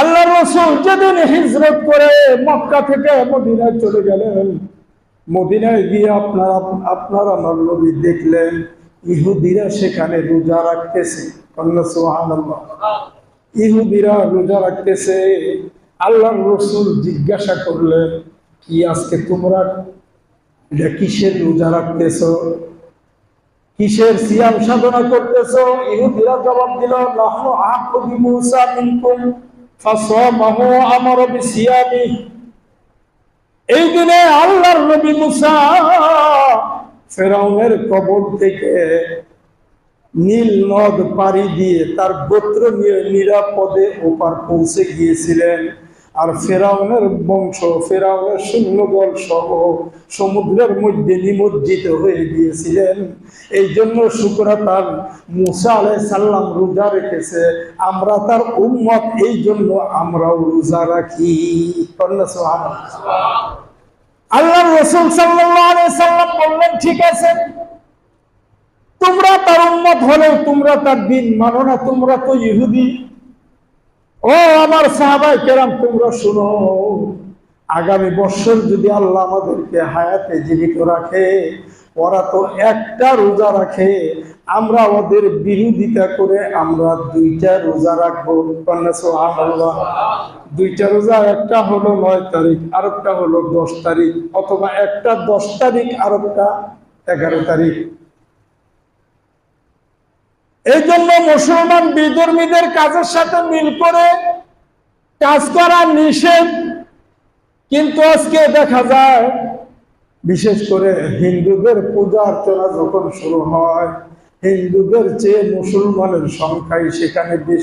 আল্লাহ রসুল যেদিন হিজরত করে মক্কা থেকে মদিনায় চলে গেলেন, মদিনায় গিয়ে আপনারা, আপনার আমার নবী দেখলেন, ইহুদিরা সেখানে রোজা রাখতেছে। ইহুদিরা রোজা রাখতেছে। আল্লাহর রসুল জিজ্ঞাসা করলেন, কি আজকে তোমরা কিসের রোজা রাখতেছ? কিসের সিয়াম সাধনা করতেছ? ইহুদিরা জবাব দিল, নাহনু মিনকুম। বিসিয়ামি এই দিনে আল্লাহর নবী মুসা ফেরাউনের কবর থেকে নীল নদ পাড়ি দিয়ে তার গোত্র নিরাপদে ওপার পৌঁছে গিয়েছিলেন। আর ফেরাউনের বংশ, ফেরাউনের সৈন্যদল সহ সমুদ্রের মধ্যে নিমজ্জিত হয়ে গিয়েছিলেন। এই জন্য শুক্রা তার মুসা আলাই সাল্লাম রোজা রেখেছে। আমরা তার উম্মত, এই জন্য আমরাও রোজা রাখি। আল্লাহ রসুল সাল্লাম বললেন, ঠিক আছে, তোমরা তার উন্মত হলেও তোমরা তার দিন মানো না, তোমরা তো ইহুদি। ও আমার সাহাবাই কেরাম, তোমরা শুনো, আগামী বছর যদি আল্লাহ আমাদেরকে হায়াতে জীবিত রাখে, ওরা তো একটা রোজা রাখে, আমরা ওদের বিরোধিতা করে আমরা দুইটা রোজা রাখব। দুইটা রোজা, একটা হলো নয় তারিখ আর একটা হলো দশ তারিখ, অথবা একটা দশ তারিখ আর একটা এগারো তারিখ। এই জন্য মুসলমান বিধর্মীদের কাজের সাথে মিল করে কাজ করা নিষেধ। কিন্তু আজকে দেখা যায়, বিশেষ করে হিন্দুদের পূজা অর্চনা যখন শুরু হয়, হিন্দুদের চেয়ে মুসলমানের সংখ্যাই সেখানে বেশি।